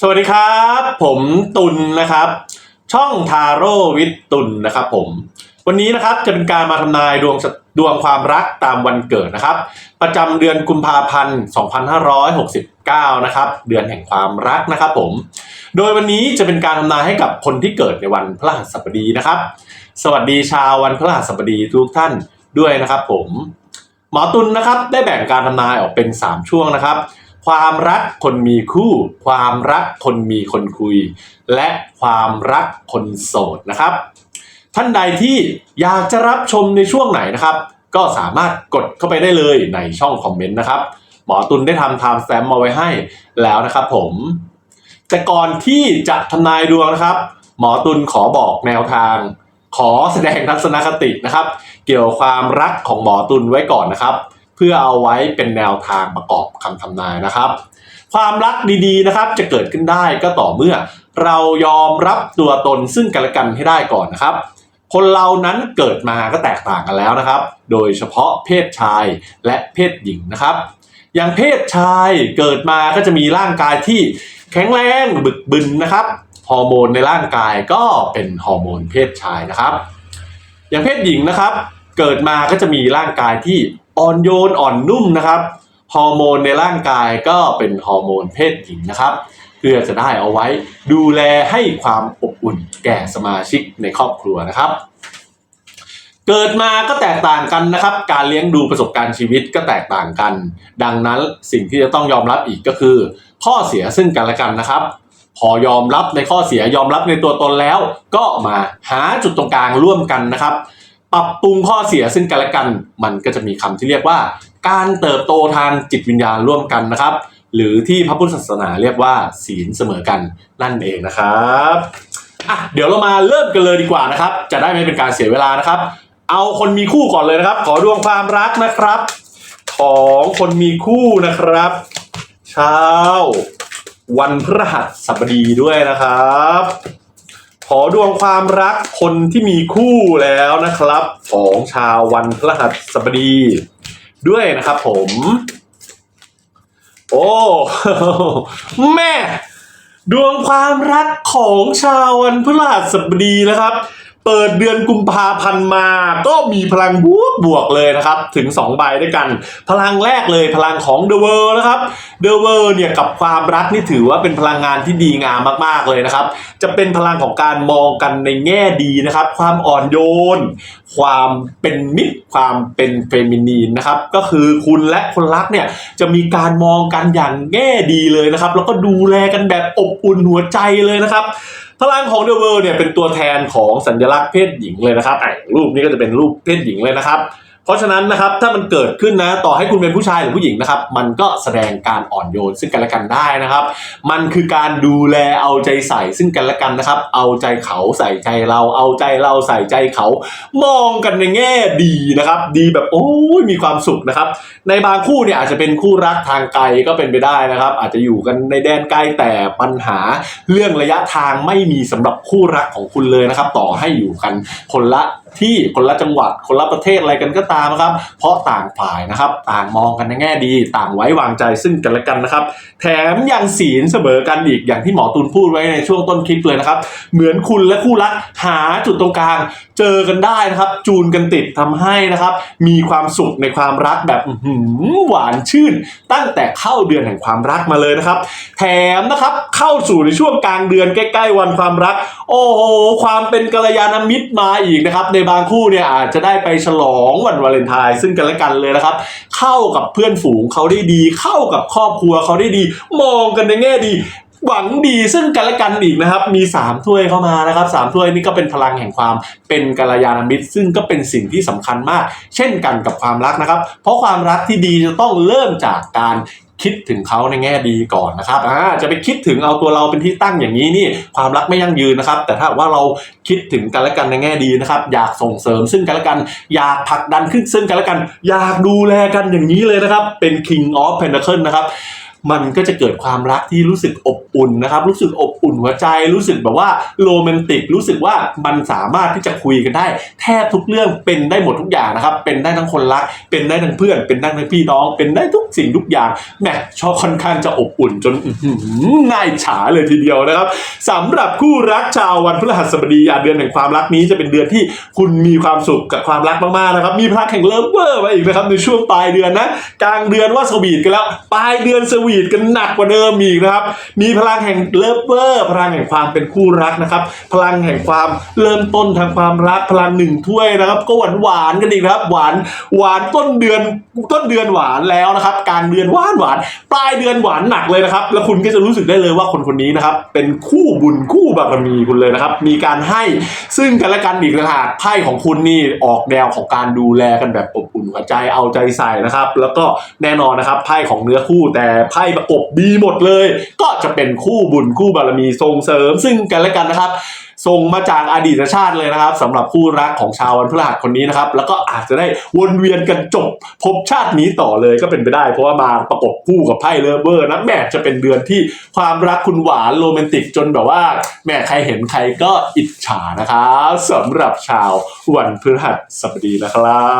สวัสดีครับ ผมตุลนะครับ ช่องทาโร่วิทตุลนะครับผม วันนี้นะครับจะเป็นการมาทำนายดวงดวงความรักตามวันเกิดนะครับ ประจำเดือนกุมภาพันธ์2569นะครับเดือนแห่งความรักนะครับผม โดยวันนี้จะเป็นการทำนายให้กับคนที่เกิดในวันพฤหัสบดีนะครับ สวัสดีชาววันพฤหัสบดีทุกท่านด้วยนะครับ ผม หมอตุลนะครับได้แบ่งการทำนายออกเป็น 3 ช่วงนะครับ ความรักคนมีคู่ ความรักคนมีคนคุย และความรักคนโสดนะครับ ท่านใดที่อยากจะรับชมในช่วงไหนนะครับ ก็สามารถกดเข้าไปได้เลยในช่องคอมเมนต์นะครับ หมอตุลได้ทำไทม์สแตมป์มาไว้ให้แล้วนะครับผม แต่ก่อนที่จะทำนายดวงนะครับ หมอตุลขอบอกแนวทาง ขอแสดงทัศนคตินะครับ เกี่ยวกับความรักของหมอตุลไว้ก่อนนะครับ เพื่อเอาไว้เป็นแนวทางประกอบคำทำนายนะครับ ความรักดีๆนะครับจะเกิดขึ้นได้ก็ต่อเมื่อ เรายอมรับตัวตนซึ่งกันและกันให้ได้ก่อนนะครับ คนเรานั้นเกิดมาก็แตกต่างกันแล้วนะครับ โดยเฉพาะเพศชายและเพศหญิงนะครับ อย่างเพศชายเกิดมาก็จะมีร่างกายที่แข็งแรงบึกบึนนะครับฮอร์โมนในร่างกายก็เป็นฮอร์โมนเพศชายนะครับ อย่างเพศหญิงนะครับ เกิดมาก็จะมีร่างกายที่ อ่อนโยนอ่อนนุ่มนะครับฮอร์โมนในร่างกายก็เป็นฮอร์โมนเพศหญิงนะครับ เพื่อจะได้เอาไว้ดูแลให้ความอบอุ่นแก่สมาชิกในครอบครัวนะครับ เกิดมาก็แตกต่างกันนะครับ การเลี้ยงดูประสบการณ์ชีวิตก็แตกต่างกัน ดังนั้นสิ่งที่จะต้องยอมรับอีกก็คือ ข้อเสียซึ่งกันและกันนะครับ พอยอมรับในข้อเสียยอมรับในตัวตนแล้ว ก็มาหาจุดตรงกลางร่วมกันนะครับ ปรับปรุงข้อเสียซึ่งกันและกัน มันก็จะมีคำที่เรียกว่า การเติบโตทางจิตวิญญาณร่วมกันนะครับ หรือที่พระพุทธศาสนาเรียกว่า ศีลเสมอกันนั่นเองนะครับอะเดี๋ยวเรามาเริ่มกันเลยดีกว่านะครับ จะได้ไม่เป็นการเสียเวลานะครับ เอาคนมีคู่ก่อนเลยนะครับ ขอดวงความรักนะครับ ของคนมีคู่นะครับเช้าวันพฤหัสบดีด้วยนะครับ ขอดวงความรักคนที่มีคู่แล้วนะครับ ของชาววันพฤหัสบดี ด้วยนะครับผม โอ้ แม่ ดวงความรักของชาววันพฤหัสบดีนะครับ เปิดเดือนกุมภาพันธ์มา ก็มีพลังบวกบวกเลยนะครับ ถึง 2 ใบด้วยกัน พลังแรกเลยพลังของ The World นะครับ The World เนี่ยกับความรักนี่ถือว่าเป็นพลังงานที่ดีงามมากๆเลยนะครับ จะเป็นพลังของการมองกันในแง่ดีนะครับ ความอ่อนโยน ความเป็นมิตร ความเป็นเฟมินีนนะครับ ก็คือคุณและคนรักเนี่ยจะมีการมองกันอย่างแง่ดีเลยนะครับ แล้วก็ดูแลกันแบบอบอุ่นหัวใจเลยนะครับ พลังของเดอะเวิร์เนี่ยเป็นตัวแทนของสัญลักษณ์เพศหญิงเลยนะครับอะรูปนี้ก็จะเป็นรูปเพศหญิงเลยนะครับ เพราะฉะนั้นนะครับถ้ามันเกิดขึ้นนะต่อให้คุณเป็นผู้ชายหรือผู้หญิงนะครับ มันก็แสดงการอ่อนโยนซึ่งกันและกันได้นะครับ มันคือการดูแลเอาใจใส่ซึ่งกันและกันนะครับ เอาใจเขาใส่ใจเรา เอาใจเราใส่ใจเขา มองกันในแง่ดีนะครับ ดีแบบโอ้ยมีความสุขนะครับ ในบางคู่เนี่ยอาจจะเป็นคู่รักทางไกลก็เป็นไปได้นะครับ อาจจะอยู่กันในแดนไกลแต่ปัญหาเรื่องระยะทางไม่มีสำหรับคู่รักของคุณเลยนะครับ ต่อให้อยู่กันคนละ ที่คนละจังหวัดคนละประเทศอะไรกันก็ตามนะครับ เพราะต่างฝ่ายนะครับ ต่างมองกันในแง่ดี ต่างไว้วางใจซึ่งกันและกันนะครับ แถมยังศีลเสมอกันอีกอย่างที่หมอตูนพูดไว้ในช่วงต้นคลิปเลยนะครับ เหมือนคุณและคู่รักหาจุดตรงกลางเจอกันได้นะครับ จูนกันติดทำให้นะครับ มีความสุขในความรักแบบหือหวานชื่น ตั้งแต่เข้าเดือนแห่งความรักมาเลยนะครับ แถมนะครับเข้าสู่ในช่วงกลางเดือนใกล้ ๆ วันความรัก โอ้โหความเป็นกัลยาณมิตรมาอีกนะครับในบางคู่เนี่ยอาจจะได้ไปฉลองวันวาเลนไทน์ซึ่งกันและกันเลยนะครับ เข้ากับเพื่อนฝูงเขาได้ดี เข้ากับครอบครัวเขาได้ดี มองกันในแง่ดีหวังดีซึ่งกันและกันอีกนะครับ มี 3 ถ้วยเข้ามานะครับสามถ้วยนี่ก็เป็นพลังแห่งความเป็นกัลยาณมิตร ซึ่งก็เป็นสิ่งที่สำคัญมาก เช่นกันกับความรักนะครับ เพราะความรักที่ดีจะต้องเริ่มจากการ คิดถึงเขาในแง่ดีก่อนนะครับอ่าจะไปคิดถึงเอาตัวเราเป็นที่ตั้งอย่างนี้นี่ความรักไม่ยั่งยืนนะครับ แต่ถ้าว่าเราคิดถึงกันและกันในแง่ดีนะครับ อยากส่งเสริมซึ่งกันและกัน อยากผลักดันขึ้นซึ่งกันและกัน อยากดูแลกันอย่างนี้เลยนะครับ เป็น King of Pentacle นะครับ มันก็จะเกิดความรักที่รู้สึกอบอุ่นนะครับ รู้สึกอบอุ่นหัวใจ รู้สึกแบบว่าโรแมนติก รู้สึกว่ามันสามารถที่จะคุยกันได้ แทบทุกเรื่องเป็นได้หมดทุกอย่างนะครับ เป็นได้ทั้งคนรัก เป็นได้ทั้งเพื่อน เป็นได้ทั้งพี่น้อง เป็นได้ทุกสิ่งทุกอย่างแหมชอบค่อนข้างจะอบอุ่นจนอื้อหือน่าอิจฉาเลยทีเดียวนะครับสำหรับคู่รักชาววันพฤหัสบดีอะเดือนแห่งความรักนี้จะเป็นเดือนที่คุณมีความสุขกับความรักมากๆนะครับ มีพลังแห่งเลิฟเวอร์มาอีกนะครับในช่วงปลายเดือนนะกลางเดือนว่าสวีทกันแล้วปลายเดือนสวีทกันหนักกว่าเดิมอีกนะครับ มีพลังแห่งเลิฟเวอร์พลังแห่งความเป็นคู่รักนะครับ พลังแห่งความเริ่มต้นทางความรักพลังหนึ่งถ้วยนะครับ ก็หวานหวานกันอีกครับ หวานหวานต้นเดือนต้นเดือนหวานแล้วนะครับ กางเดือนหวานหวานปลายเดือนหวานหนักเลยนะครับ แล้วคุณก็จะรู้สึกได้เลยว่าคนคนนี้นะครับ เป็นคู่บุญคู่บารมีคุณเลยนะครับ มีการให้ซึ่งกันและกันอีกนะฮะไพ่ของคุณนี่ออกแนวของการดูแลกันแบบอบอุ่นหัวใจเอาใจใส่นะครับ แล้วก็แน่นอนนะครับไพ่ของเนื้อคู่แต่ไพ่ประกบดีหมดเลย ก็จะเป็นคู่บุญคู่บารมีส่งเสริม ซึ่งกันและกันนะครับส่งมาจากอดีตชาติเลยนะครับสำหรับคู่รักของชาววันพฤหัสคนนี้นะครับ แล้วก็อาจจะได้วนเวียนกันจบภพชาตินี้ต่อเลยก็เป็นไปได้ เพราะว่ามาประกบคู่กับไพ่เลฟเวอร์นะแหม่จะเป็นเดือนที่ความรักคุณหวานโรแมนติกจนแบบว่าแหม่ใครเห็นใครก็อิจฉานะครับสำหรับชาววันพฤหัสบดีนะครั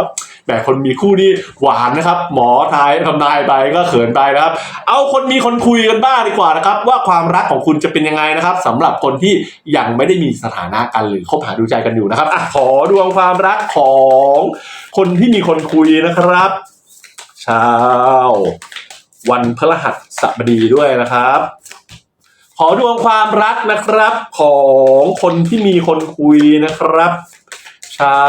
บ แหม่คนมีคู่นี่หวานนะครับ หมอทายทำนายไปก็เขินไปนะครับ เอาคนมีคนคุยกันบ้างดีกว่านะครับ ว่าความรักของคุณจะเป็นยังไงนะครับสำหรับคนที่ยังไม่ได้มีสถานะกันหรือคบหาดูใจกันอยู่นะครับอะขอดวงความรักของคนที่มีคนคุยนะครับเช้าวันพฤหัสบดีด้วยนะครับ ขอดวงความรักนะครับของคนที่มีคนคุยนะครับ เช้า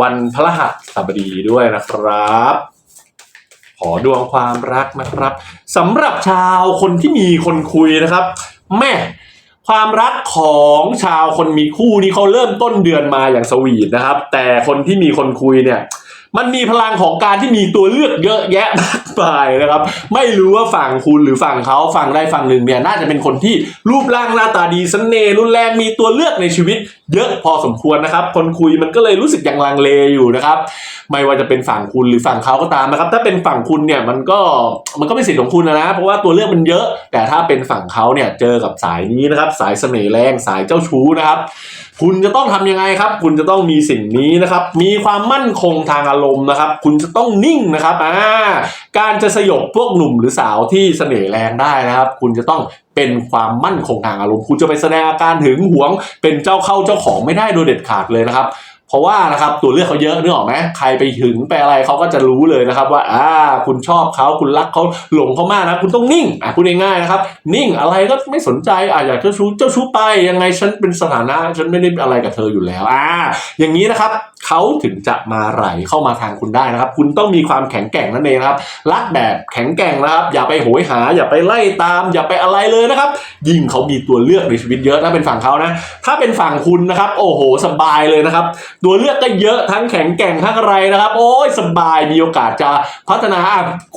วันพฤหัสบดีด้วยนะครับ ขอดวงความรักนะครับสำหรับชาวคนที่มีคนคุยนะครับ แม่ความรักของชาวคนมีคู่นี่เขาเริ่มต้นเดือนมาอย่างสวีทนะครับ แต่คนที่มีคนคุยเนี่ย มันมีพลังของการที่มีตัวเลือกเยอะแยะมากมายนะครับ ไม่รู้ว่าฝั่งคุณหรือฝั่งเขาฝั่งใดฝั่งหนึ่งเนี่ยน่าจะเป็นคนที่รูปร่างหน้าตาดีสเสน่ห์รุนแรงมีตัวเลือกในชีวิต เยอะพอสมควรนะครับ คนคุยมันก็เลยรู้สึกยังลังเลอยู่นะครับ ไม่ว่าจะเป็นฝั่งคุณหรือฝั่งเขาก็ตามนะครับ ถ้าเป็นฝั่งคุณเนี่ยมันก็มันก็เป็นสิทธิ์ของคุณนะนะเพราะว่าตัวเลือกมันเยอะ แต่ถ้าเป็นฝั่งเขาเนี่ยเจอกับสายนี้นะครับ สายเสน่ห์แรงสายเจ้าชู้นะครับ คุณจะต้องทำยังไงครับ คุณจะต้องมีสิ่งนี้นะครับ มีความมั่นคงทางอารมณ์นะครับ คุณจะต้องนิ่งนะครับอ่าการจะสยบพวกหนุ่มหรือสาวที่เสน่ห์แรงได้นะครับ คุณจะต้อง เป็นความมั่นคงทางอารมณ์คุณจะไปแสดงอาการหึงหวง เป็นเจ้าเข้าเจ้าของไม่ได้โดยเด็ดขาดเลยนะครับ เพราะว่านะครับตัวเลือกเขาเยอะนึกออกไหมใครไปถึงไปอะไรเขาก็จะรู้เลยนะครับ ว่าอ่าคุณชอบเขาคุณรักเขาหลงเขามากนะคุณต้องนิ่งอะพูดง่ายๆนะครับ นิ่งอะไรก็ไม่สนใจอะอยากเจ้าชู้เจ้าชู้ไปยังไงฉันเป็นสถานะฉันไม่ได้อะไรกับเธออยู่แล้วอ่าอย่างนี้นะครับ เขาถึงจะมาไหลเข้ามาทางคุณได้นะครับ คุณต้องมีความแข็งแกร่งนั่นเองนะครับ รักแบบแข็งแกร่งนะครับ อย่าไปโหยหา อย่าไปไล่ตาม อย่าไปอะไรเลยนะครับ ยิ่งเขามีตัวเลือกในชีวิตเยอะถ้าเป็นฝั่งเขานะ ถ้าเป็นฝั่งคุณนะครับ โอ้โห สบายเลยนะครับ ตัวเลือกก็เยอะทั้งแข็งแกร่งทั้งอะไรนะครับ โอ้ยสบายมีโอกาสจะพัฒนา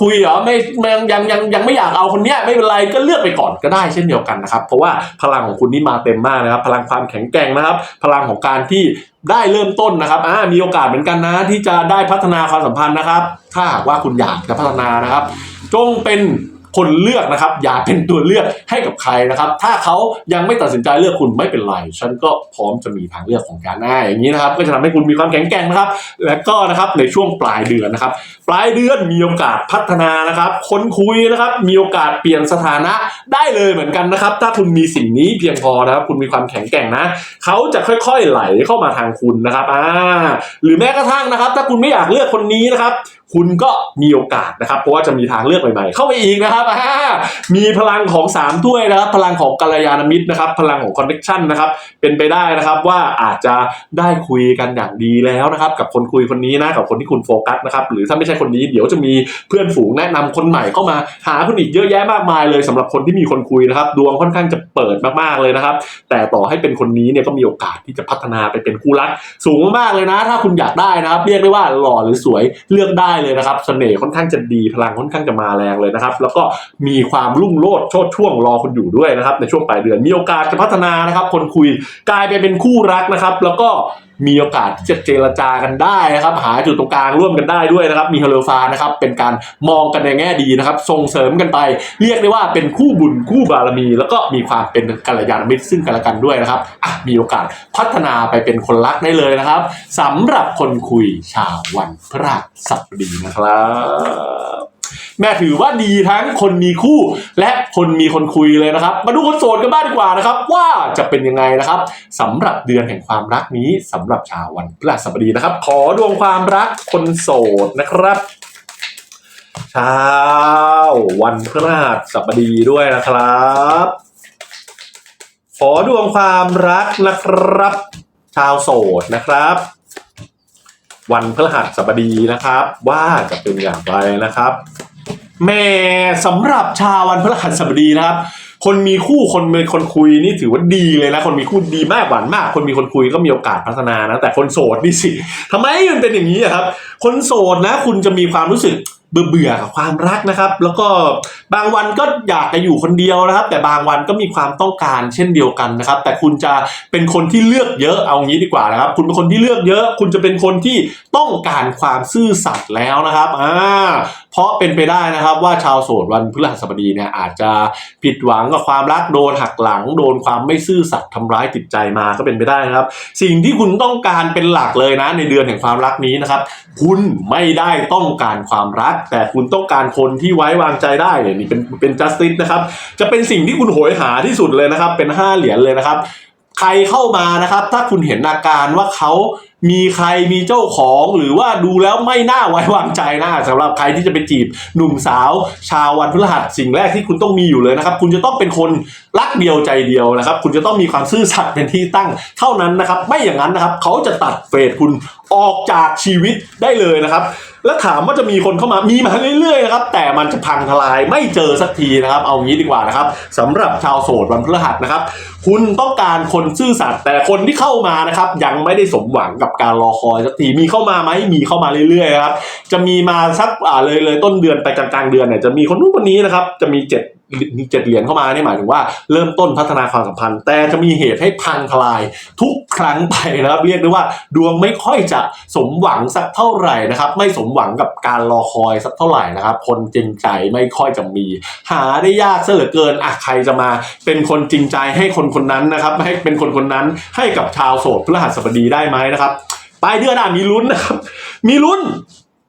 คุยเหรอไม่ยังยังยังยังไม่อยากเอาคนเนี้ยไม่เป็นไรก็เลือกไปก่อนก็ได้เช่นเดียวกันนะครับ เพราะว่าพลังของคุณนี่มาเต็มมากนะครับ พลังความแข็งแกร่งนะครับ พลังของการที่ ได้เริ่มต้นนะครับอ่ามีโอกาสเหมือนกันนะ ที่จะได้พัฒนาความสัมพันธ์นะครับ ถ้าหากว่าคุณอยากจะพัฒนานะครับ จงเป็น คนเลือกนะครับ อย่าเป็นตัวเลือกให้กับใครนะครับ ถ้าเขายังไม่ตัดสินใจเลือกคุณไม่เป็นไร ฉันก็พร้อมจะมีทางเลือกของการได้อย่างนี้นะครับ ก็จะทำให้คุณมีความแข็งแกร่งนะครับ และก็นะครับในช่วงปลายเดือนนะครับ ปลายเดือนมีโอกาสพัฒนานะครับ คนคุยนะครับ มีโอกาสเปลี่ยนสถานะได้เลยเหมือนกันนะครับ ถ้าคุณมีสิ่งนี้เพียงพอนะครับ คุณมีความแข็งแกร่งนะเขาจะค่อยๆไหลเข้ามาทางคุณนะครับอ่าหรือแม้กระทั่งนะครับ ถ้าคุณไม่อยากเลือกคนนี้นะครับคุณก็มีโอกาสนะครับ เพราะว่าจะมีทางเลือกใหม่ๆ เข้าไปอีกนะครับมีพลังของสามถ้วยนะครับ พลังของกัลยาณมิตรนะครับ พลังของคอนเนคชันนะครับ เป็นไปได้นะครับว่าอาจจะได้คุยกันอย่างดีแล้วนะครับ กับคนคุยคนนี้นะ กับคนที่คุณโฟกัสนะครับ หรือถ้าไม่ใช่คนนี้เดี๋ยวจะมีเพื่อนฝูงแนะนำคนใหม่เข้ามาหาคุณอีกเยอะแยะมากมายเลยสำหรับคนที่มีคนคุยนะครับ ดวงค่อนข้างจะเปิดมากๆเลยนะครับ แต่ต่อให้เป็นคนนี้เนี่ยก็มีโอกาสที่จะพัฒนาไปเป็นคู่รักสูงมากๆเลยนะ ถ้าคุณอยากได้นะครับ เรียกได้ว่าหล่อหรือสวยเลือกได้เลยนะครับเสน่ห์ค่อนข้างจะดีพลังค่อนข้างจะมาแรงเลยนะครับ แล้วก็มีความรุ่งโรจน์โชดช่วงรอคุณอยู่ด้วยนะครับ ในช่วงปลายเดือนมีโอกาสจะพัฒนานะครับ คนคุยกลายไปเป็นคู่รักนะครับ แล้วก็ มีโอกาสที่จะเจรจากันได้นะครับ หาจุดตรงกลางร่วมกันได้ด้วยนะครับ มีเฮโลฟานะครับ เป็นการมองกันในแง่ดีนะครับ ส่งเสริมกันไป เรียกได้ว่าเป็นคู่บุญคู่บารมี แล้วก็มีความเป็นกัลยาณมิตรซึ่งกันและกันด้วยนะครับอะมีโอกาสพัฒนาไปเป็นคนรักได้เลยนะครับสำหรับคนคุยชาววันพฤหัสบดีนะครับ แม่ถือว่าดีทั้งคนมีคู่ และคนมีคนคุยเลยนะครับ มาดูคนโสดกันบ้างดีกว่านะครับ ว่าจะเป็นยังไงนะครับสำหรับเดือนแห่งความรักนี้สำหรับชาววันพฤหัสบดีนะครับ ขอดวงความรักคนโสดนะครับชาววันพฤหัสบดีด้วยนะครับ ขอดวงความรักนะครับ ชาวโสดนะครับ วันพฤหัสบดีนะครับ ว่าจะเป็นอย่างไรนะครับ แม่สำหรับชาววันพฤหัสบดีนะครับ คนมีคู่คนเป็นคนคุยนี่ถือว่าดีเลยนะ คนมีคู่ดีมากหวานมาก คนมีคนคุยก็มีโอกาสพัฒนานะ แต่คนโสดนี่สิทำไมมันเป็นอย่างนี้ครับ คนโสดนะ คุณจะมีความรู้สึกเบื่อเบื่อกับความรักนะครับ แล้วก็บางวันก็อยากจะอยู่คนเดียวนะครับ แต่บางวันก็มีความต้องการเช่นเดียวกันนะครับ แต่คุณจะเป็นคนที่เลือกเยอะเอางี้ดีกว่านะครับ คุณเป็นคนที่เลือกเยอะ คุณจะเป็นคนที่ต้องการความซื่อสัตย์แล้วนะครับอ่า เพราะเป็นไปได้นะครับว่าชาวโสดวันพฤหัสบดีเนี่ยอาจจะผิดหวังกับความรักโดนหักหลัง โดนความไม่ซื่อสัตย์ทำร้ายจิตใจมาก็เป็นไปได้นะครับ สิ่งที่คุณต้องการเป็นหลักเลยนะ ในเดือนแห่งความรักนี้นะครับ คุณไม่ได้ต้องการความรัก แต่คุณต้องการคนที่ไว้วางใจได้เนี่ยนี่เป็นเป็น justice นะครับจะเป็นสิ่งที่คุณโหยหาที่สุดเลยนะครับ เป็นห้าเหรียญเลยนะครับ ใครเข้ามานะครับ ถ้าคุณเห็นอาการว่าเขามีใครมีเจ้าของหรือว่าดูแล้วไม่น่าไว้วางใจนะสำหรับใครที่จะไปจีบหนุ่มสาว ชาววันพฤหัสสิ่งแรกที่คุณต้องมีอยู่เลยนะครับ คุณจะต้องเป็นคนรักเดียวใจเดียวนะครับ คุณจะต้องมีความซื่อสัตย์เป็นที่ตั้งเท่านั้นนะครับ ไม่อย่างนั้นนะครับ เขาจะตัดเฟสคุณออกจากชีวิตได้เลยนะครับ แล้วถามว่าจะมีคนเข้ามามีมาเรื่อยๆนะครับ แต่มันจะพังทลายไม่เจอสักทีนะครับ เอางี้ดีกว่านะครับสำหรับชาวโสดวันพฤหัสนะครับ คุณต้องการคนซื่อสัตย์แต่คนที่เข้ามานะครับ ยังไม่ได้สมหวังกับการรอคอยสักทีมีเข้ามาไหมมีเข้ามาเรื่อยๆครับจะมีมาสักอ่าเลยเลยต้นเดือนไปกลางๆเดือนเนี่ยจะมีคนนู้นคนนี้นะครับจะมีเจ็ด เจ็ดเหรียญเข้ามาเนี่ยหมายถึงว่าเริ่มต้นพัฒนาความสัมพันธ์ แต่จะมีเหตุให้พังทลายทุกครั้งไปนะครับ เรียกได้ว่าดวงไม่ค่อยจะสมหวังสักเท่าไหร่นะครับ ไม่สมหวังกับการรอคอยสักเท่าไหร่นะครับ คนจริงใจไม่ค่อยจะมี หาได้ยากเหลือเกินอะใครจะมาเป็นคนจริงใจให้คนคนนั้นนะครับ ให้เป็นคนคนนั้นให้กับชาวโสดพฤหัสบดีได้ไหมนะครับปลายเดือนอะมีลุ้นนะครับ มีลุ้น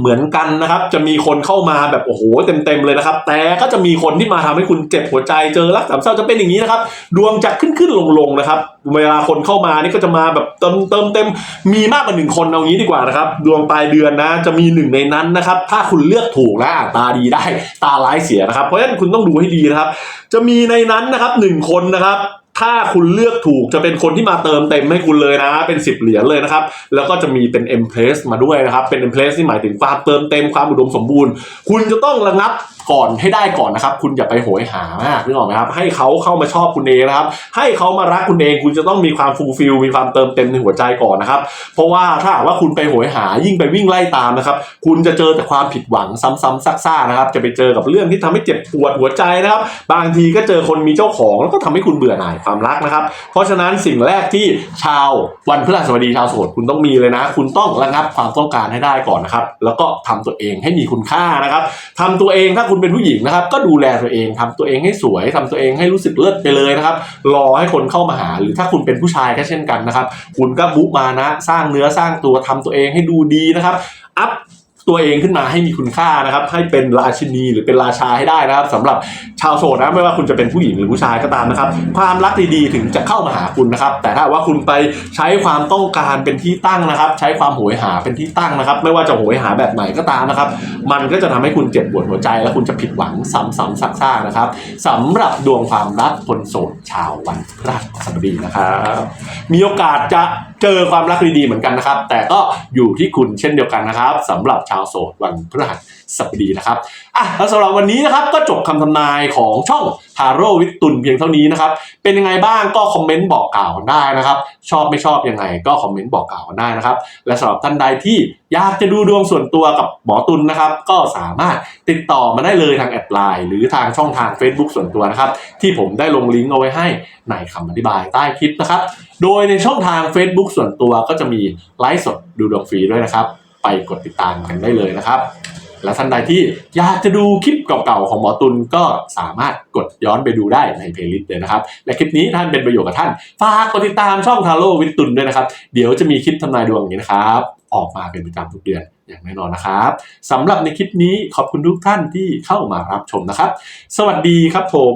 เหมือนกันนะครับ จะมีคนเข้ามาแบบโอ้โหเต็มๆเลยนะครับ แต่ก็จะมีคนที่มาทำให้คุณเจ็บหัวใจเจอรักสามเศร้าจะเป็นอย่างนี้นะครับ ดวงจะขึ้นขึ้นลงลงนะครับ เวลาคนเข้ามานี่ก็จะมาแบบเติมเติมเต็มมีมากกว่าหนึ่งคนเอางี้ดีกว่านะครับ ดวงปลายเดือนนะ จะมีหนึ่งในนั้นนะครับ ถ้าคุณเลือกถูกนะตาดีได้ตาร้ายเสียนะครับ เพราะฉะนั้นคุณต้องดูให้ดีนะครับ จะมีในนั้นนะครับหนึ่งคนนะครับ ถ้าคุณเลือกถูกจะเป็นคนที่มาเติมเต็มให้คุณเลยนะ เป็น 10 เหรียญเลยนะครับ แล้วก็จะมีเป็น e m p r e s s มาด้วยนะครับ เป็น e m p r e s s ที่หมายถึงความเติมเต็มความอุดมสมบูรณ์ คุณจะต้องระงับก่อนให้ได้ก่อนนะครับ คุณอย่าไปโหยหามากนึกออกไหมครับ ให้เขาเข้ามาชอบคุณเองนะครับ ให้เขามารักคุณเองคุณจะต้องมีความฟูลฟิลมีความเติมเต็มในหัวใจก่อนนะครับ เพราะว่าถ้าหากว่าคุณไปโหยหายิ่งไปวิ่งไล่ตามนะครับ คุณจะเจอแต่ความผิดหวังซ้ำๆซักๆนะครับ จะไปเจอกับเรื่องที่ทำให้เจ็บปวดหัวใจนะครับ บางทีก็เจอคนมีเจ้าของแล้วก็ทำให้คุณเบื่อหน่ายความรักนะครับ เพราะฉะนั้นสิ่งแรกที่ชาววันพฤหัสบดีชาวโสดคุณต้องมีเลยนะ คุณต้องระงับความต้องการให้ได้ก่อนนะครับ แล้วก็ทำตัวเองให้มีคุณค่านะครับทำตัวเองถ้าคุณเป็นผู้หญิงนะครับ ก็ดูแลตัวเองทำตัวเองให้สวยทำตัวเองให้รู้สึกเลิศไปเลยนะครับ รอให้คนเข้ามาหา หรือถ้าคุณเป็นผู้ชายก็เช่นกันนะครับ คุณก็บุกมานะ สร้างเนื้อสร้างตัวทำตัวเองให้ดูดีนะครับ อัพ ตัวเองขึ้นมาให้มีคุณค่านะครับ ให้เป็นราชินีหรือเป็นราชาให้ได้นะครับสำหรับชาวโสดนะไม่ว่าคุณจะเป็นผู้หญิงหรือผู้ชายก็ตามนะครับ ความรักดีๆถึงจะเข้ามาหาคุณนะครับ แต่ถ้าว่าคุณไปใช้ความต้องการเป็นที่ตั้งนะครับ ใช้ความโหยหาเป็นที่ตั้งนะครับ ไม่ว่าจะโหยหาแบบไหนก็ตามนะครับ มันก็จะทำให้คุณเจ็บปวดหัวใจ และคุณจะผิดหวังซ้ำๆซักๆนะครับสำหรับดวงความรักคนโสดชาววันพฤหัสบดีนะครับ มีโอกาสจะ เจอความรักดีๆเหมือนกันนะครับ แต่ก็อยู่ที่คุณเช่นเดียวกันนะครับสำหรับชาวโสดวันพฤหัส บดีนะครับอะแล้วสำหรับวันนี้นะครับก็จบคำทำนายของช่องทาโร่วิทตุนเพียงเท่านี้นะครับ เป็นยังไงบ้างก็คอมเมนต์บอกกล่าวกันได้นะครับ ชอบไม่ชอบยังไงก็คอมเมนต์บอกกล่าวกันได้นะครับ และสำหรับท่านใดที่อยากจะดูดวงส่วนตัวกับหมอตุลนะครับ ก็สามารถติดต่อมาได้เลยทางแอดไลน์หรือทางช่องทาง Facebook ส่วนตัวนะครับ ที่ผมได้ลงลิงก์เอาไว้ให้ในคำอธิบายใต้คลิปนะครับ โดยในช่องทาง Facebook ส่วนตัวก็จะมีไลฟ์สดดูดวงฟรีด้วยนะครับ ไปกดติดตามกันได้เลยนะครับ และท่านใดที่อยากจะดูคลิปเก่าๆของหมอตุลก็สามารถกดย้อนไปดูได้ในเพลย์ลิสต์เลยนะครับ และคลิปนี้ท่านเป็นประโยชน์กับท่าน ฝากกดติดตามช่องทาโร่วิทตุลด้วยนะครับ เดี๋ยวจะมีคลิปทำนายดวงอย่างนี้นะครับ ออกมาเป็นประจำทุกเดือนอย่างแน่นอนนะครับสำหรับในคลิปนี้ขอบคุณทุกท่านที่เข้ามารับชมนะครับ สวัสดีครับผม